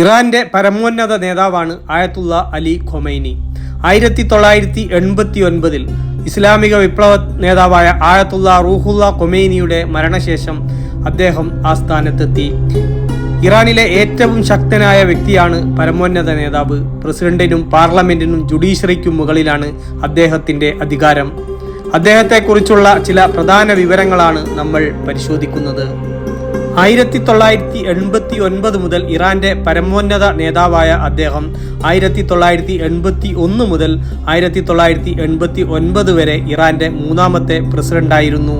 ഇറാന്റെ പരമോന്നത നേതാവാണ് ആയത്തുള്ള അലി ഖൊമൈനി. ആയിരത്തി തൊള്ളായിരത്തി എൺപത്തി ഒൻപതിൽ ഇസ്ലാമിക വിപ്ലവ നേതാവായ ആയത്തുള്ള റൂഹുല്ല ഖൊമൈനിയുടെ മരണശേഷം അദ്ദേഹം ആ സ്ഥാനത്തെത്തി. ഇറാനിലെ ഏറ്റവും ശക്തനായ വ്യക്തിയാണ് പരമോന്നത നേതാവ്. പ്രസിഡന്റിനും പാർലമെന്റിനും ജുഡീഷ്യറിക്കും മുകളിലാണ് അദ്ദേഹത്തിന്റെ അധികാരം. അദ്ദേഹത്തെക്കുറിച്ചുള്ള ചില പ്രധാന വിവരങ്ങളാണ് നമ്മൾ പരിശോധിക്കുന്നത്. ആയിരത്തി തൊള്ളായിരത്തി എൺപത്തി ഒൻപത് മുതൽ ഇറാന്റെ പരമോന്നത നേതാവായ അദ്ദേഹം ആയിരത്തി തൊള്ളായിരത്തി എൺപത്തി ഒന്ന് മുതൽ ആയിരത്തി തൊള്ളായിരത്തി എൺപത്തി ഒൻപത് വരെ ഇറാന്റെ മൂന്നാമത്തെ പ്രസിഡന്റായിരുന്നു.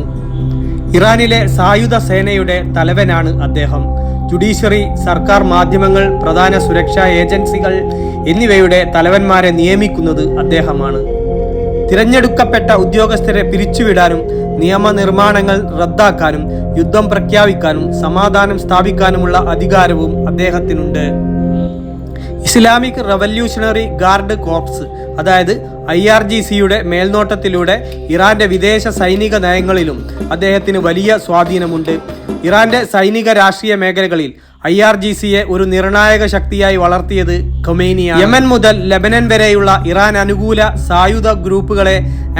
ഇറാനിലെ സായുധ സേനയുടെ തലവനാണ് അദ്ദേഹം. ജുഡീഷ്യറി സർക്കാർ മാധ്യമങ്ങൾ പ്രധാന സുരക്ഷാ ഏജൻസികൾ എന്നിവയുടെ തലവന്മാരെ നിയമിക്കുന്നത് അദ്ദേഹമാണ്. തിരഞ്ഞെടുക്കപ്പെട്ട ഉദ്യോഗസ്ഥരെ പിരിച്ചുവിടാനും നിയമനിർമ്മാണങ്ങൾ റദ്ദാക്കാനും യുദ്ധം പ്രഖ്യാപിക്കാനും സമാധാനം സ്ഥാപിക്കാനുമുള്ള അധികാരവും അദ്ദേഹത്തിനുണ്ട്. ഇസ്ലാമിക് റവല്യൂഷണറി ഗാർഡ് കോർപ്സ് അതായത് ഐ ആർ ജി സിയുടെ മേൽനോട്ടത്തിലൂടെ ഇറാന്റെ വിദേശ സൈനിക നയങ്ങളിലും അദ്ദേഹത്തിന് വലിയ സ്വാധീനമുണ്ട്. ഇറാന്റെ സൈനിക രാഷ്ട്രീയ മേഖലകളിൽ ഐ ആർ ജി സിയെ ഒരു നിർണായക ശക്തിയായി വളർത്തിയത് ഖൊമേനിയ യമൻ മുതൽ ലബനൻ വരെയുള്ള ഇറാൻ അനുകൂല സായുധ ഗ്രൂപ്പുകളെ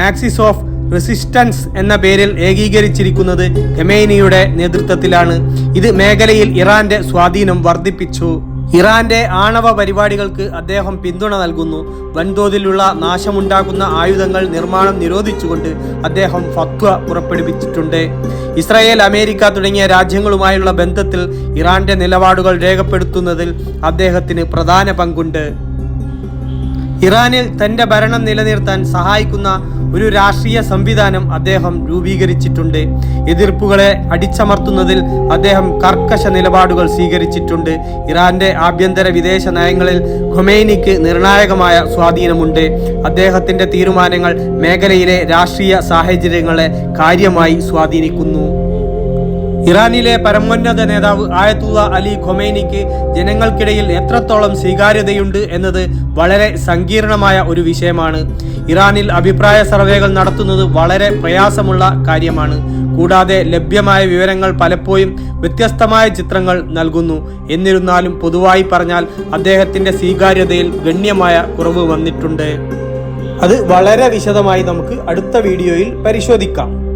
ആക്സിസ് ഓഫ് റെസിസ്റ്റൻസ് എന്ന പേരിൽ ഏകീകരിച്ചിരിക്കുന്നത് ഖമേനിയുടെ നേതൃത്വത്തിലാണ്. ഇത് മേഖലയിൽ ഇറാന്റെ സ്വാധീനം വർദ്ധിപ്പിച്ചു. ഇറാന്റെ ആണവ പരിപാടികൾക്ക് അദ്ദേഹം പിന്തുണ നൽകുന്നു. വൻതോതിലുള്ള നാശമുണ്ടാക്കുന്ന ആയുധങ്ങൾ നിർമ്മാണം നിരോധിച്ചുകൊണ്ട് അദ്ദേഹം ഫത്വ പുറപ്പെടുവിച്ചിട്ടുണ്ട്. ഇസ്രായേൽ അമേരിക്ക തുടങ്ങിയ രാജ്യങ്ങളുമായുള്ള ബന്ധത്തിൽ ഇറാന്റെ നിലപാടുകൾ രേഖപ്പെടുത്തുന്നതിൽ അദ്ദേഹത്തിന് പ്രധാന പങ്കുണ്ട്. ഇറാനിൽ തന്റെ ഭരണം നിലനിർത്താൻ സഹായിക്കുന്ന ഒരു രാഷ്ട്രീയ സംവിധാനം അദ്ദേഹം രൂപീകരിച്ചിട്ടുണ്ട്. എതിർപ്പുകളെ അടിച്ചമർത്തുന്നതിൽ അദ്ദേഹം കർക്കശ നിലപാടുകൾ സ്വീകരിച്ചിട്ടുണ്ട്. ഇറാന്റെ ആഭ്യന്തര വിദേശ നയങ്ങളിൽ ഖൊമൈനിക്ക് നിർണായകമായ സ്വാധീനമുണ്ട്. അദ്ദേഹത്തിന്റെ തീരുമാനങ്ങൾ മേഖലയിലെ രാഷ്ട്രീയ സാഹചര്യങ്ങളെ കാര്യമായി സ്വാധീനിക്കുന്നു. ഇറാനിലെ പരമോന്നത നേതാവ് ആയത്തുള്ള അലി ഖൊമൈനിക്ക് ജനങ്ങൾക്കിടയിൽ എത്രത്തോളം സ്വീകാര്യതയുണ്ട് എന്നത് വളരെ സങ്കീർണമായ ഒരു വിഷയമാണ്. ഇറാനിൽ അഭിപ്രായ സർവേകൾ നടത്തുന്നത് വളരെ പ്രയാസമുള്ള കാര്യമാണ്. കൂടാതെ ലഭ്യമായ വിവരങ്ങൾ പലപ്പോഴും വ്യത്യസ്തമായ ചിത്രങ്ങൾ നൽകുന്നു. എന്നിരുന്നാലും പൊതുവായി പറഞ്ഞാൽ അദ്ദേഹത്തിന്റെ സ്വീകാര്യതയിൽ ഗണ്യമായ കുറവ് വന്നിട്ടുണ്ട്. അത് വളരെ വിശദമായി നമുക്ക് അടുത്ത വീഡിയോയിൽ പരിശോധിക്കാം.